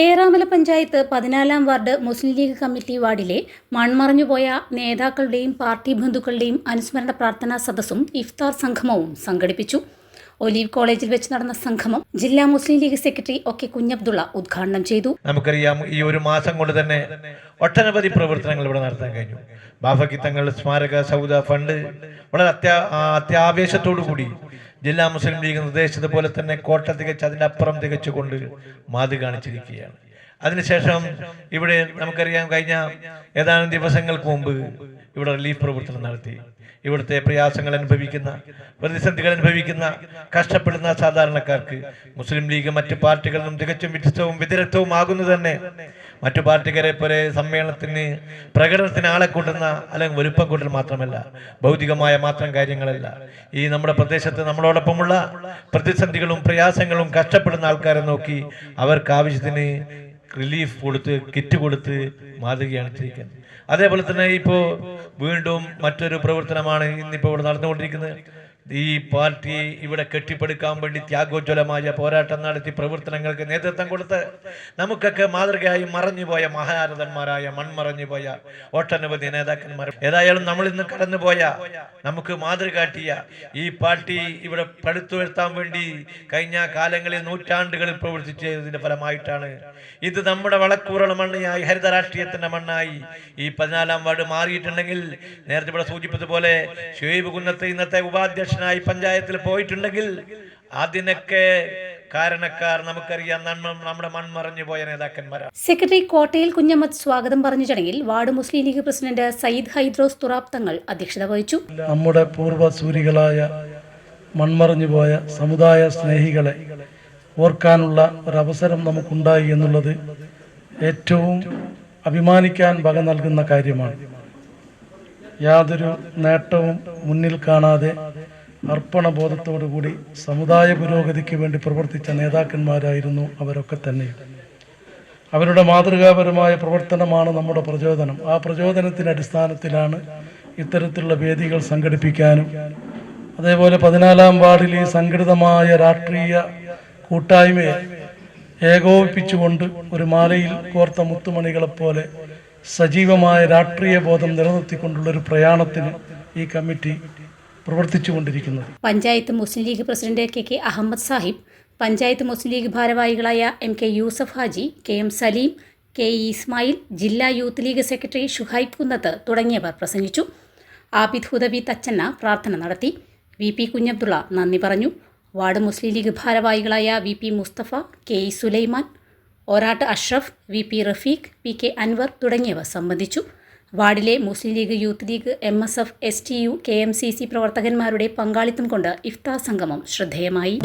Eramala panchayat പതിനാലാം ward Muslim league committee വാർഡിലെ മൺമറഞ്ഞുപോയ നേതാക്കളുടെയും പാർട്ടി ബന്ധുക്കളുടെയും അനുസ്മരണ പ്രാർത്ഥനാ സദസ്സും ഇഫ്താർ സംഗമവും സംഘടിപ്പിച്ചു. ഒലീവ് കോളേജിൽ വെച്ച് നടന്ന സംഗമം ജില്ലാ Muslim League secretary O K Kunhabdulla ഉദ്ഘാടനം ചെയ്തു. നമുക്കറിയാം ഈ ഒരു മാസം കൊണ്ട് തന്നെ ഒട്ടനവധി പ്രവർത്തനങ്ങൾ ഇവിടെ നടത്താൻ കഴിഞ്ഞു. ബാഫക്കി തങ്ങൾ സ്മാരക സൗദ ഫണ്ട് വളരെ അത്യാവേശത്തോടു കൂടി ജില്ലാ മുസ്ലിം ലീഗ് നിർദ്ദേശിച്ചതുപോലെ തന്നെ കോട്ട തികച്ച് അതിന്റെ അപ്പുറം തികച്ചുകൊണ്ട് മാതൃ കാണിച്ചിരിക്കുകയാണ്. അതിനുശേഷം ഇവിടെ നമുക്കറിയാം കഴിഞ്ഞ ഏതാനും ദിവസങ്ങൾക്ക് മുമ്പ് ഇവിടെ റിലീഫ് പ്രവർത്തനം നടത്തി. ഇവിടുത്തെ പ്രയാസങ്ങൾ അനുഭവിക്കുന്ന പ്രതിസന്ധികൾ അനുഭവിക്കുന്ന കഷ്ടപ്പെടുന്ന സാധാരണക്കാർക്ക് മുസ്ലിം ലീഗ് മറ്റു പാർട്ടികളിലും തികച്ചും വ്യത്യസ്തവും വ്യതിരക്തവും ആകുന്നു തന്നെ. മറ്റു പാർട്ടിക്കാരെ പോലെ സമ്മേളനത്തിന് പ്രകടനത്തിന് ആളെ കൂട്ടുന്ന അല്ലെങ്കിൽ വലുപ്പം കൂട്ടൽ മാത്രമല്ല ഭൗതികമായ മാത്രം കാര്യങ്ങളല്ല. ഈ നമ്മുടെ പ്രദേശത്ത് നമ്മളോടൊപ്പമുള്ള പ്രതിസന്ധികളും പ്രയാസങ്ങളും കഷ്ടപ്പെടുന്ന ആൾക്കാരെ നോക്കി അവർക്ക് ആവശ്യത്തിന് റിലീഫ് കൊടുത്ത് കിറ്റ് കൊടുത്ത് മാതൃകയാണ് ചെയ്യിക്കുന്നത് അതേപോലെ തന്നെ ഇപ്പോൾ വീണ്ടും മറ്റൊരു പ്രവർത്തനമാണ് ഇന്നിപ്പോൾ ഇവിടെ നടന്നുകൊണ്ടിരിക്കുന്നത്. ഈ പാർട്ടി ഇവിടെ കെട്ടിപ്പടുക്കാൻ വേണ്ടി ത്യാഗോജ്വലമായ പോരാട്ടം നടത്തി പ്രവർത്തനങ്ങൾക്ക് നേതൃത്വം കൊടുത്ത് നമുക്കൊക്കെ മാതൃകയായി മറഞ്ഞുപോയ മഹാരഥന്മാരായ മൺമറഞ്ഞുപോയ ഒട്ടനവധി നേതാക്കന്മാർ. ഏതായാലും നമ്മൾ ഇന്ന് കടന്നുപോയ നമുക്ക് മാതൃക കാട്ടിയ ഈ പാർട്ടി ഇവിടെ പടുത്തുയർത്താൻ വേണ്ടി കഴിഞ്ഞ കാലങ്ങളിൽ നൂറ്റാണ്ടുകളിൽ പ്രവർത്തിച്ചതിന്റെ ഫലമായിട്ടാണ്. ഇത് നമ്മുടെ വളക്കൂറുള്ള മണ്ണായി ഹരിത രാഷ്ട്രീയത്തിന്റെ മണ്ണായി ഈ പതിനാലാം വാർഡ് മാറിയിട്ടുണ്ടെങ്കിൽ നേരത്തെ ഇവിടെ സൂചിപ്പിച്ചതുപോലെ ഷുഹൈബ് കുന്നത്ത് ഇന്നത്തെ ഉപാധ്യക്ഷനായി പഞ്ചായത്തിൽ പോയിട്ടുണ്ടെങ്കിൽ അതിനൊക്കെ കാരണക്കാർ നമുക്കറിയാം നന്മ നമ്മുടെ മൺമറഞ്ഞു പോയ നേതാക്കന്മാരാണ് സെക്രട്ടറി കോട്ടയിൽ കുഞ്ഞമ്മദ് സ്വാഗതം പറഞ്ഞ ചടങ്ങിൽ വാർഡ് മുസ്ലിം ലീഗ് പ്രസിഡന്റ് സയ്യിദ് ഹൈദ്രോസ് തുറാബ് തങ്ങൾ അധ്യക്ഷത വഹിച്ചു. നമ്മുടെ പൂർവസൂരികളായ മൺമറഞ്ഞുപോയ സമുദായ സ്നേഹികളെ ഓർക്കാനുള്ള ഒരവസരം നമുക്കുണ്ടായി എന്നുള്ളത് ഏറ്റവും അഭിമാനിക്കാൻ വക നൽകുന്ന കാര്യമാണ്. യാതൊരു നേട്ടവും മുന്നിൽ കാണാതെ അർപ്പണബോധത്തോടുകൂടി സമുദായ പുരോഗതിക്ക് വേണ്ടി പ്രവർത്തിച്ച നേതാക്കന്മാരായിരുന്നു അവരൊക്കെ തന്നെ. അവരുടെ മാതൃകാപരമായ പ്രവർത്തനമാണ് നമ്മുടെ പ്രചോദനം. ആ പ്രചോദനത്തിന്റെ അടിസ്ഥാനത്തിലാണ് ഇത്തരത്തിലുള്ള വേദികൾ സംഘടിപ്പിക്കാനും അതേപോലെ പതിനാലാം വാർഡിൽ ഈ സംഘടിതമായ രാഷ്ട്രീയ കൂട്ടായ്മയെ ഏകോപിപ്പിച്ചുകൊണ്ട് ഒരു മാലയിൽ കോർത്ത മുത്തുമണികളെപ്പോലെ സജീവമായ രാഷ്ട്രീയ ബോധം നിലനിർത്തിക്കൊണ്ടുള്ള ഒരു പ്രയാണത്തിന് ഈ committee പ്രവർത്തിച്ചുകൊണ്ടിരിക്കുന്നത്. Panchayat Muslim League president K K Ahammad Sahib panchayat Muslim League ഭാരവാഹികളായ M K Yusuf Haji K M Salim K Ismail ജില്ലാ youth league secretary Shuhaib Kunnath തുടങ്ങിയവർ പ്രസംഗിച്ചു. ആബിദ് ഹുദബി തച്ചന്ന പ്രാർത്ഥന നടത്തി. വി പി കുഞ്ഞബ്ദുള്ള നന്ദി പറഞ്ഞു. വാർഡ് മുസ്ലിം ലീഗ് ഭാരവാഹികളായ V P Musthafa K E Sulaiman Oratt Ashraf V P Rafeeq P K Anwar തുടങ്ങിയവർ സംബന്ധിച്ചു. വാർഡിലെ Muslim League youth league M S F S T U K M C C പ്രവർത്തകന്മാരുടെ പങ്കാളിത്തം കൊണ്ട് ഇഫ്താർ സംഗമം ശ്രദ്ധേയമായി.